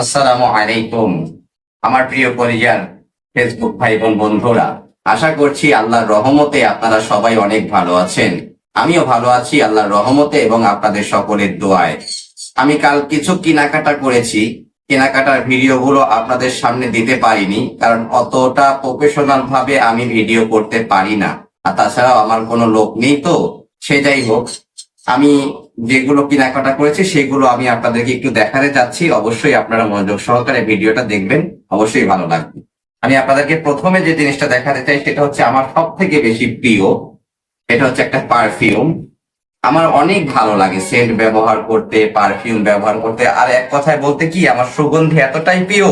আসসালামু আলাইকুম, আমার প্রিয় পরিবার ফেসবুক ভাই বোন বন্ধুরা। আশা করছি আল্লাহর রহমতে আপনারা সবাই অনেক ভালো আছেন। আমিও ভালো আছি আল্লাহর রহমতে এবং আপনাদের সকলের দোয়ায়। আমি কাল কিছু কেনাকাটা করেছি। কেনাকাটার ভিডিওগুলো আপনাদের সামনে দিতে পারিনি, কারণ অতটা প্রফেশনাল ভাবে আমি ভিডিও করতে পারি না। আর তাছাড়াও আমার কোনো লোক নেই তো, সে যাই হোক আমি যেগুলো কেনাকাটা করেছি, সেগুলো আমি আপনাদেরকে একটু দেখাতে যাচ্ছি। অবশ্যই আপনারা মনোযোগ সহকারে ভিডিওটা দেখবেন। অবশ্যই ভালো লাগবে। আমি আপনাদেরকে প্রথমে যে জিনিসটা দেখাতে চাই, সেটা হচ্ছে আমার সব থেকে বেশি প্রিয়। এটা হচ্ছে একটা পারফিউম। আমার অনেক ভালো লাগে সেন্ট ব্যবহার করতে, পারফিউম ব্যবহার করতে। আর এক কথায় বলতে কি, আমার সুগন্ধি এতটাই প্রিয়।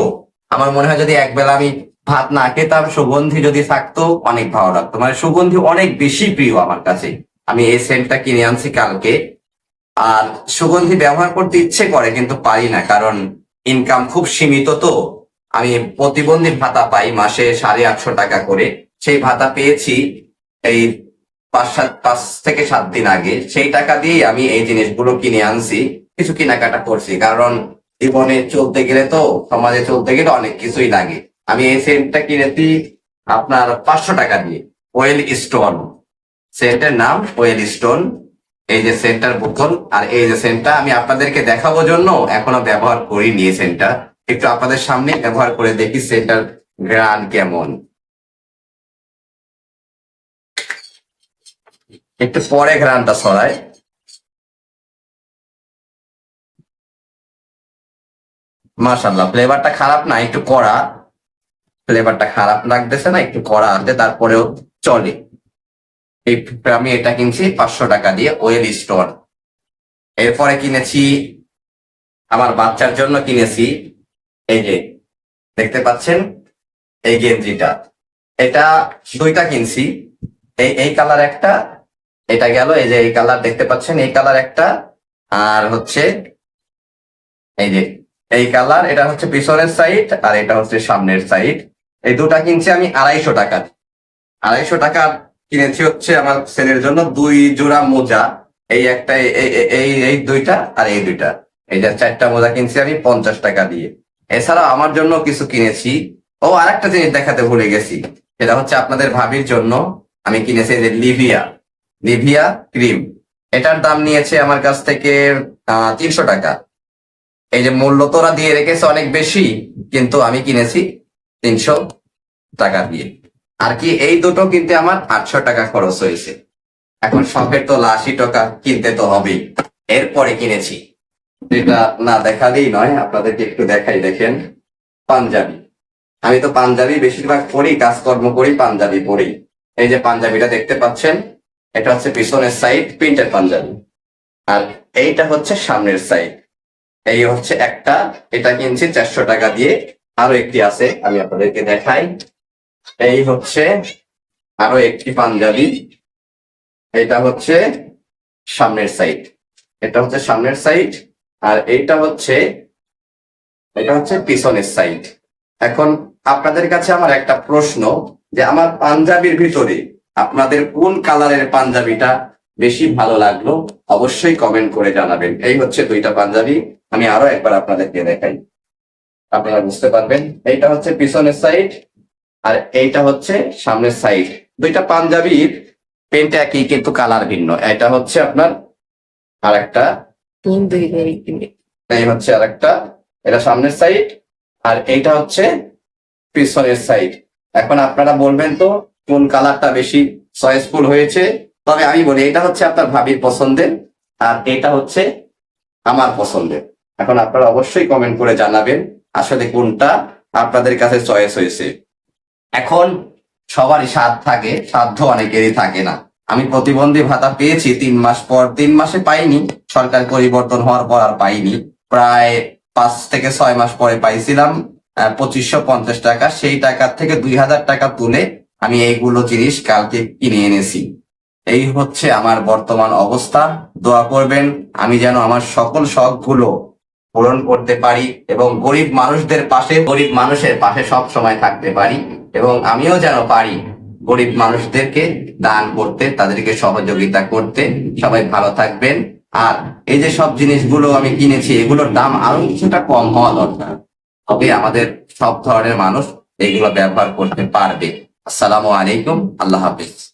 আমার মনে হয় যদি একবেলা আমি ভাত না খেতাম, সুগন্ধি যদি থাকতো, অনেক ভালো লাগতো। মানে সুগন্ধি অনেক বেশি প্রিয় আমার কাছে। আমি এই সেন্টটা কিনে আনছি কালকে। আর সুগন্ধি ব্যবহার করতে ইচ্ছে করে, কিন্তু পারি না, কারণ ইনকাম খুব সীমিত তো। আমি প্রতিবন্ধী ভাতা পাই মাসে সাড়ে আটশো টাকা করে। সেই ভাতা পেয়েছি এই পাঁচ সাত, পাঁচ থেকে সাত দিন আগে। সেই টাকা দিয়েই আমি এই জিনিসগুলো কিনে আনছি, কিছু কেনাকাটা করছি। কারণ জীবনে চলতে গেলে তো, সমাজে চলতে গেলে অনেক কিছুই লাগে। আমি এই সেন্টটা কিনেছি আপনার পাঁচশো টাকা দিয়ে ওয়েল স্টোন সেন্টের নাম ওয়েল স্টোন এই যে সেন্টার বোতল, আর এই যে সেন্টটা আমি আপনাদেরকে দেখাবো জন্য এখনও ব্যবহার করিনি এই সেন্টটা একটু আপনাদের সামনে ব্যবহার করে দেখি সেন্টার গ্রান কেমন। একটু পরে ঘ্রানটা ছড়ায়। মাশাল্লাহ ফ্লেভারটা খারাপ না, একটু কড়া। ফ্লেভারটা খারাপ লাগতেছে না, একটু কড়া আছে তারপরেও চলে। এই আমি এটা কিনছি পাঁচশো টাকা দিয়ে ওয়েল স্টোর। এরপরে কিনেছি, আমার বাচ্চার জন্য কিনেছি, এই যে, দেখতে পাচ্ছেন, এই গেঞ্জিটা। এটা দুইটা কিনছি, এই এই কালার একটা, এটা গেল, এই যে এই কালার দেখতে পাচ্ছেন, এই কালার একটা, আর হচ্ছে, এই যে, এই কালার, এটা হচ্ছে পিছনের সাইড, আর এটা হচ্ছে সামনের সাইড। এই দুটা কিনছি আমি আড়াইশো টাকা আড়াইশো টাকা কিনেছি হচ্ছে আমার ছেলের জন্য দুই জোড়া মোজা। এই একটা, এই- এই- দুইটা আর এই দুইটা। এই যে চারটা মোজা কিনছি আমি পঞ্চাশ টাকা দিয়ে। এছাড়া আমার জন্য কিছু কিনেছি। ও, আরেকটা জিনিস দেখাতে ভুলে গেছি। সেটা হচ্ছে আপনাদের ভাবির জন্য আমি কিনেছি যে লিভিয়া লিভিয়া ক্রিম এটার দাম নিয়েছে আমার কাছ থেকে তিনশো টাকা। এই যে মূল্য তোরা দিয়ে রেখেছে অনেক বেশি, কিন্তু আমি কিনেছি তিনশো টাকা দিয়ে। আর কি, এই দুটো কিনতে আমার আটশো টাকা খরচ হয়েছে। এখন শখের তো আশি টাকা, কিনতে তো হবেই। এরপরে কিনেছি। এটা না দেখালেই নয়, আপনাদেরকে একটু দেখাই, দেখেন। পাঞ্জাবি। আমি তো পাঞ্জাবি বেশিরভাগ পরি, কাজকর্ম করি, পাঞ্জাবি পরি। এই যে পাঞ্জাবিটা দেখতে পাচ্ছেন, এটা হচ্ছে পিছনের সাইড প্রিন্টের পাঞ্জাবি। আর এইটা হচ্ছে সামনের সাইড এই হচ্ছে একটা, এটা কিনছি চারশো টাকা দিয়ে। আরও একটি আছে, আমি আপনাদেরকে দেখাই। এই হচ্ছে আরও একটি পাঞ্জাবি। এটা হচ্ছে সামনের সাইড এটা হচ্ছে সামনের সাইড আর এইটা হচ্ছে, এটা হচ্ছে পিছনের সাইড এখন আপনাদের কাছে আমার একটা প্রশ্ন যে আমার পাঞ্জাবির ভিতরে আপনাদের কোন কালারের পাঞ্জাবিটা বেশি ভালো লাগল, অবশ্যই কমেন্ট করে জানাবেন। এই হচ্ছে দুইটা পাঞ্জাবি, আমি আরও একবার আপনাদেরকে দেখাই। আপনারা বুঝতে পারবেন। এইটা হচ্ছে পিছনের সাইড আর এইটা হচ্ছে সামনের সাইড দুইটা পাঞ্জাবির পেন্ট একই কিন্তু কালার ভিন্ন। এটা হচ্ছে আপনার আর একটা এই হচ্ছে আর একটা এটা সামনের সাইড আর এইটা হচ্ছে পিছনের সাইড এখন আপনারা বলবেন তো কোন কালারটা বেশি চয়েসফুল হয়েছে? তবে আমি বলি এটা হচ্ছে আপনার ভাবির পছন্দের আর এটা হচ্ছে আমার পছন্দের। এখন আপনারা অবশ্যই কমেন্ট করে জানাবেন আসলে কোনটা আপনাদের কাছে চয়েস হয়েছে। এখন সবারই স্বাদ থাকে, সাধ্য অনেকেরই থাকে না। আমি প্রতিবন্ধী ভাতা পেয়েছি তিন মাস পর, তিন মাসে পাইনি। সরকার পরিবর্তন হওয়ার পর আর পাইনি। প্রায় পাঁচ থেকে ছয় মাস পরে পাইছিলাম পঁচিশশো পঞ্চাশ টাকা। সেই টাকার থেকে দুই হাজার টাকা তুলে আমি এইগুলো জিনিস কালকে কিনে এনেছি। এই হচ্ছে আমার বর্তমান অবস্থা। দোয়া করবেন, আমি যেন আমার সকল শখগুলো পূরণ করতে পারি এবং গরিব মানুষদের পাশে, গরিব মানুষের পাশে সব সময় থাকতে পারি এবং আমিও যেন পারি গরিব মানুষদেরকে দান করতে, তাদেরকে সহযোগিতা করতে। সবাই ভালো থাকবেন। আর এই যে সব জিনিসগুলো আমি কিনেছি, এগুলোর দাম আরও কিছুটা কম হওয়া দরকার। তবে আমাদের সব ধরনের মানুষ এগুলো ব্যবহার করতে পারবে। আসসালামু আলাইকুম। আল্লাহ হাফিজ।